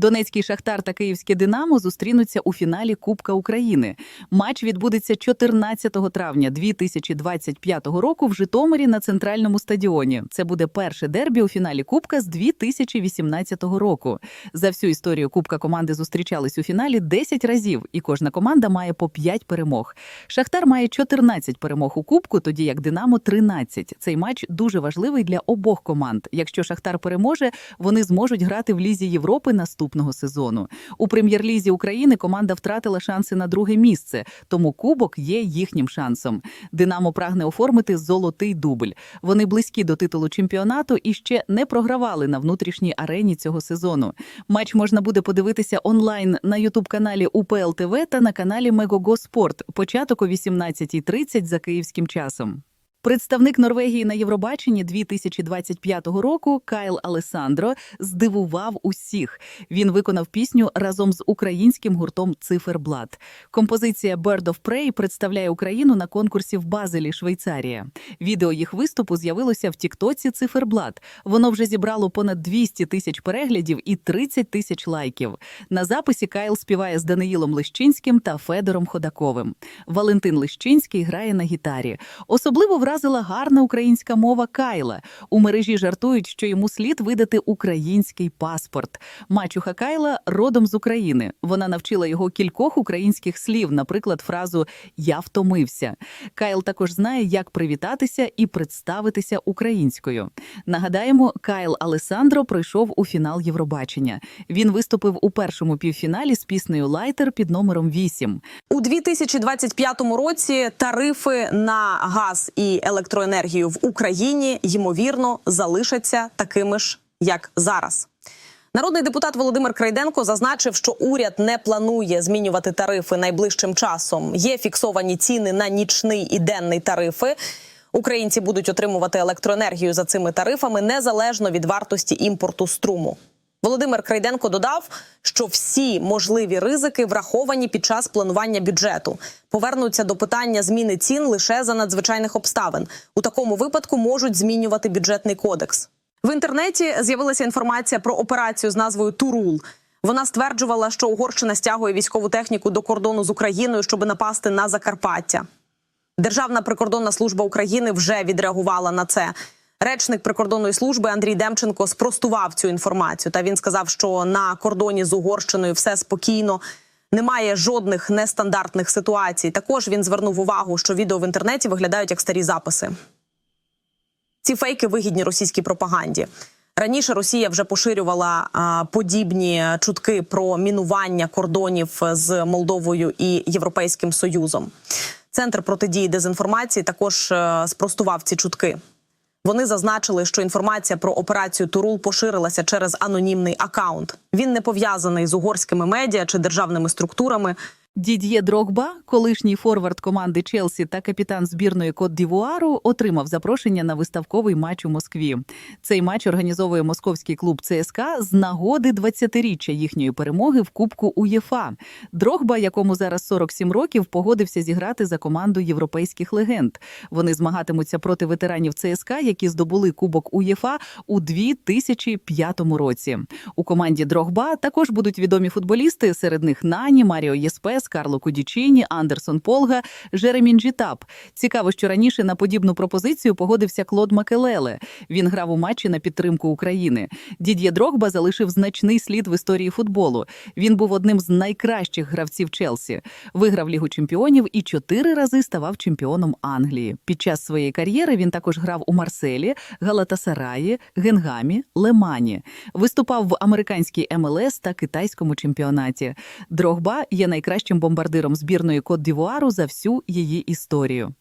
Донецький Шахтар та Київське Динамо зустрінуться у фіналі Кубка України. Матч відбудеться 14 травня 2025 року в Житомирі на центральному стадіоні. Це буде перше дербі у фіналі Кубка з 2018 року. За всю історію Кубка команди зустрічались у фіналі 10 разів, і кожна команда має по 5 перемог. Шахтар має 14 перемог у Кубку, тоді як Динамо 13. Цей матч дуже важливий для обох команд. Якщо Шахтар переможе, вони зможуть грати в Лізі Європи наступного сезону. У прем'єр-лізі України команда втратила шанси на друге місце, тому кубок є їхнім шансом. Динамо прагне оформити золотий дубль. Вони близькі до титулу чемпіонату і ще не програвали на внутрішній арені цього сезону. Матч можна буде подивитися онлайн на ютуб-каналі УПЛ ТВ та на каналі Мегого Спорт. Початок о 18.30 за київським часом. Представник Норвегії на Євробаченні 2025 року Кайл Алесандро здивував усіх. Він виконав пісню разом з українським гуртом Циферблат. Композиція Bird of Prey представляє Україну на конкурсі в Базелі, Швейцарія. Відео їх виступу з'явилося в Тіктоці Циферблат. Воно вже зібрало понад 200 тисяч переглядів і 30 тисяч лайків. На записі Кайл співає з Даниїлом Лищинським та Федором Ходаковим. Валентин Лищинський грає на гітарі. Особливо вразила гарна українська мова Кайла. У мережі жартують, що йому слід видати український паспорт. Мачуха Кайла родом з України. Вона навчила його кількох українських слів, наприклад, фразу Я втомився. Кайл також знає, як привітатися і представитися українською. Нагадаємо, Кайл Алесандро пройшов у фінал Євробачення. Він виступив у першому півфіналі з піснею Лайтер під номером 8. У 2025 році тарифи на газ і електроенергію в Україні ймовірно залишаться такими ж, як зараз. Народний депутат Володимир Крайденко зазначив, що уряд не планує змінювати тарифи найближчим часом. Є фіксовані ціни на нічний і денний тарифи. Українці будуть отримувати електроенергію за цими тарифами незалежно від вартості імпорту струму. Володимир Крайденко додав, що всі можливі ризики враховані під час планування бюджету. Повернуться до питання зміни цін лише за надзвичайних обставин. У такому випадку можуть змінювати бюджетний кодекс. В інтернеті з'явилася інформація про операцію з назвою Турул. Вона стверджувала, що Угорщина стягує військову техніку до кордону з Україною, щоб напасти на Закарпаття. Державна прикордонна служба України вже відреагувала на це. Речник прикордонної служби Андрій Демченко спростував цю інформацію. Та він сказав, що на кордоні з Угорщиною все спокійно, немає жодних нестандартних ситуацій. Також він звернув увагу, що відео в інтернеті виглядають як старі записи. Ці фейки вигідні російській пропаганді. Раніше Росія вже поширювала а, подібні чутки про мінування кордонів з Молдовою і Європейським Союзом. Центр протидії дезінформації також е, спростував ці чутки. Вони зазначили, що інформація про операцію Турул поширилася через анонімний акаунт. Він не пов'язаний з угорськими медіа чи державними структурами. Дід'є Дрогба, колишній форвард команди Челсі та капітан збірної Кот Дівуару, отримав запрошення на виставковий матч у Москві. Цей матч організовує московський клуб ЦСКА з нагоди 20-річчя їхньої перемоги в Кубку УЄФА. Дрогба, якому зараз 47 років, погодився зіграти за команду європейських легенд. Вони змагатимуться проти ветеранів ЦСКА, які здобули Кубок УЄФА у 2005 році. У команді Дрогба також будуть відомі футболісти. Серед них Нані, Маріо Єспес, Карло Кудічіні, Андерсон Полга, Жеремін Джітап. Цікаво, що раніше на подібну пропозицію погодився Клод Макелеле. Він грав у матчі на підтримку України. Дід'є Дрогба залишив значний слід в історії футболу. Він був одним з найкращих гравців Челсі. Виграв Лігу чемпіонів і чотири рази ставав чемпіоном Англії. Під час своєї кар'єри він також грав у Марселі, Галатасараї, Генгамі, Лемані. Виступав в американській МЛС та китайському чемпіонаті. Дрогба є найкращим бомбардиром збірної Кот Дівуару за всю її історію.